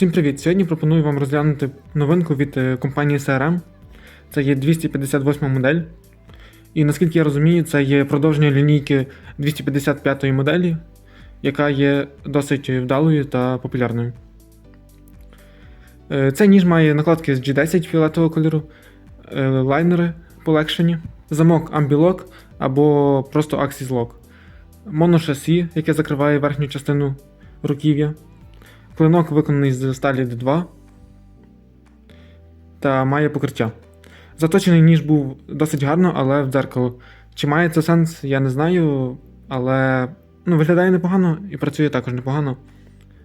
Всім привіт! Сьогодні пропоную вам розглянути новинку від е, компанії CRM. Це є 258 модель. І наскільки я розумію, це є продовження лінійки 255 моделі, яка є досить вдалою та популярною. Е, Цей ніж має накладки з G10 фіолетового кольору, е, лайнери полегшені, замок Ambilok або просто Axis Lock, моношасі, яке закриває верхню частину руків'я. Клинок виконаний з сталі D2 та має покриття. Заточений ніж був досить гарно, але в дзеркало. Чи має це сенс, я не знаю, але ну, виглядає непогано і працює також непогано.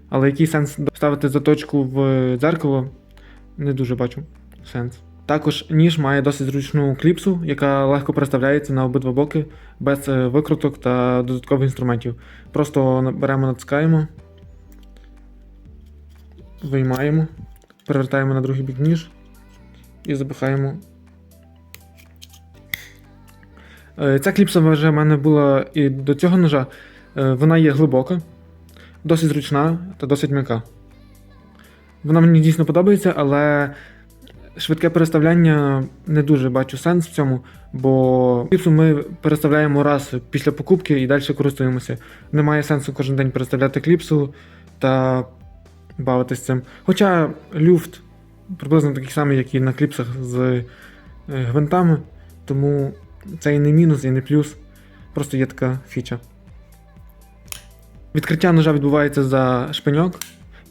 Але який сенс ставити заточку в дзеркало, не дуже бачу сенс. Також ніж має досить зручну кліпсу, яка легко переставляється на обидва боки без е, викруток та додаткових інструментів. Просто беремо, натискаємо виймаємо, перевертаємо на другий бік ніж і запихаємо. Е, Ця кліпса вже в мене була і до цього ножа. Е, Вона є глибока, досить зручна та досить м'яка. Вона мені дійсно подобається, але швидке переставляння не дуже бачу сенс в цьому, бо кліпсу ми переставляємо раз після покупки і далі користуємося. Немає сенсу кожен день переставляти кліпсу та бавитись цим. Хоча люфт приблизно такий самий, як і на кліпсах з е, гвинтами, тому це і не мінус, і не плюс. Просто є така фіча. Відкриття ножа відбувається за шпиньок,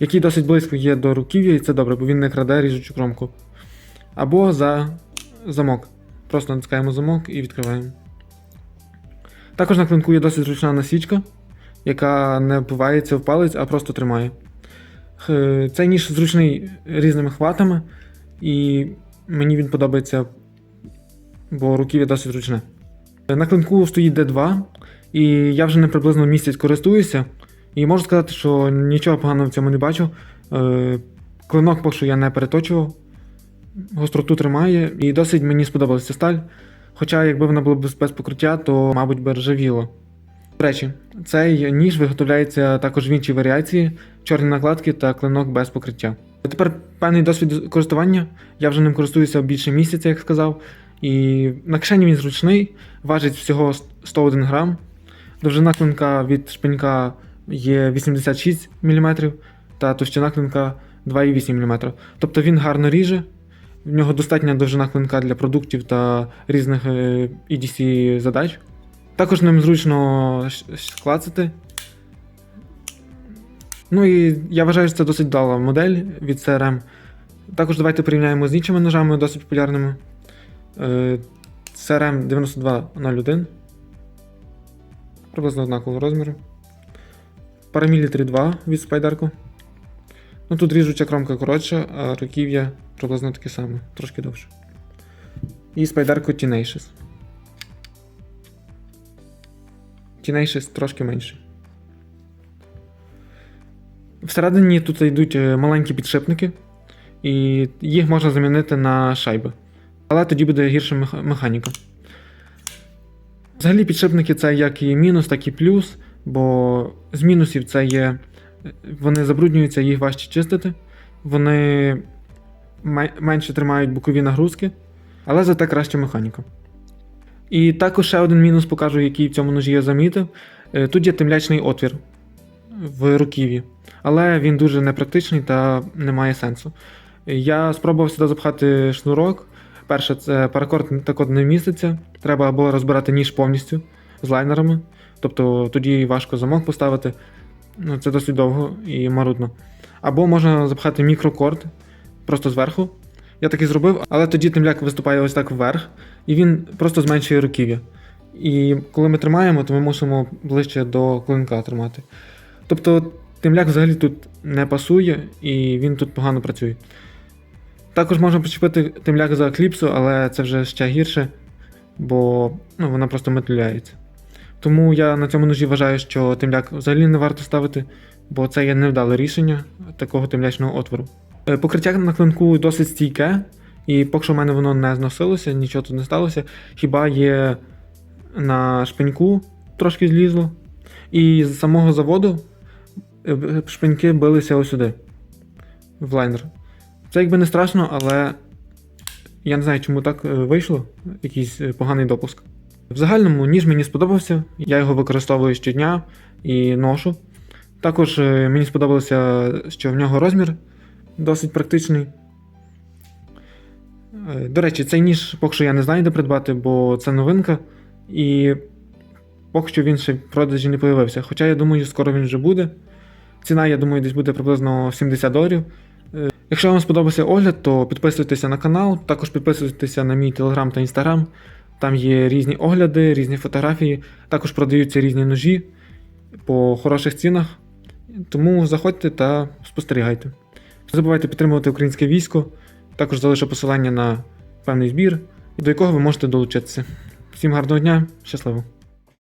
який досить близько є до руків'я, і це добре, бо він не краде ріжучу кромку. Або за замок. Просто натискаємо замок і відкриваємо. Також на клинку є досить зручна насічка, яка не впивається в палець, а просто тримає. Х- Цей ніж зручний різними хватами, і мені він подобається, бо руків'я досить зручне. На клинку стоїть D2, і я вже не приблизно місяць користуюся, і можу сказати, що нічого поганого в цьому не бачу. Е, Клинок поки що я не переточував, гостроту тримає, і досить мені сподобалася сталь. Хоча, якби вона була без покриття, то, мабуть, би ржавіло. До речі, цей ніж виготовляється також в іншій варіації, чорні накладки та клинок без покриття. Тепер певний досвід користування. Я вже ним користуюся більше місяця, як сказав. І на кишені він зручний, важить всього 101 грам. Довжина клинка від шпинька є 86 мм, та товщина клинка 2,8 мм. Тобто він гарно ріже. В нього достатня довжина клинка для продуктів та різних е, EDC задач. Також ним зручно клацати. Ну і я вважаю, що це досить вдала модель від CRM. Також давайте порівняємо з іншими ножами досить популярними. Е, CRM 9201. Приблизно однакового розміру. Парамілітри 2 від спайдерку. Ну тут ріжуча кромка коротша, а руків'я приблизно таке саме, трошки довше. І спайдерку Tenacious. Tenacious трошки менше. Всередині тут йдуть е, маленькі підшипники, і їх можна замінити на шайби. Але тоді буде гірша механіка. Взагалі підшипники це як і мінус, так і плюс, бо з мінусів це є. Вони забруднюються, їх важче чистити. Вони менше тримають бокові нагрузки, але зате краща механіка. І також ще один мінус покажу, який в цьому ножі я замітив. Е, Тут є темлячний отвір в руків'ї, але він дуже непрактичний та не має сенсу. Я спробував сюди запхати шнурок. Перше, це паракорд так от не міститься. Треба або розбирати ніж повністю з лайнерами, тобто тоді важко замок поставити. Ну, це досить довго і марудно. Або можна запхати мікрокорд просто зверху. Я так і зробив, але тоді темляк виступає ось так вверх, і він просто зменшує руків'я. І коли ми тримаємо, то ми мусимо ближче до клинка тримати. Тобто темляк взагалі тут не пасує, і він тут погано працює. Також можна причепити темляк за кліпсу, але це вже ще гірше, бо ну, вона просто метуляється. Тому я на цьому ножі вважаю, що темляк взагалі не варто ставити, бо це є невдале рішення такого темлячного отвору. Е, Покриття на клинку досить стійке, і поки що в мене воно не зносилося, нічого тут не сталося. Хіба є на шпиньку трошки злізло. І з самого заводу е, шпиньки билися ось сюди, в лайнер. Це якби не страшно, але я не знаю, чому так е, вийшло. Якийсь поганий допуск. В загальному ніж мені сподобався, я його використовую щодня і ношу. Також мені сподобалося, що в нього розмір досить практичний. Е, До речі, цей ніж поки що я не знаю, де придбати, бо це новинка. І поки що він ще в продажі не появився. Хоча я думаю, скоро він вже буде. Ціна, я думаю, десь буде приблизно 70 доларів. Е, Якщо вам сподобався огляд, то підписуйтеся на канал, також підписуйтеся на мій телеграм та інстаграм. Там є різні огляди, різні фотографії, також продаються різні ножі по хороших цінах. Тому заходьте та спостерігайте. Не забувайте підтримувати українське військо. Також залишу посилання на певний збір, до якого ви можете долучитися. Всім гарного дня, щасливо!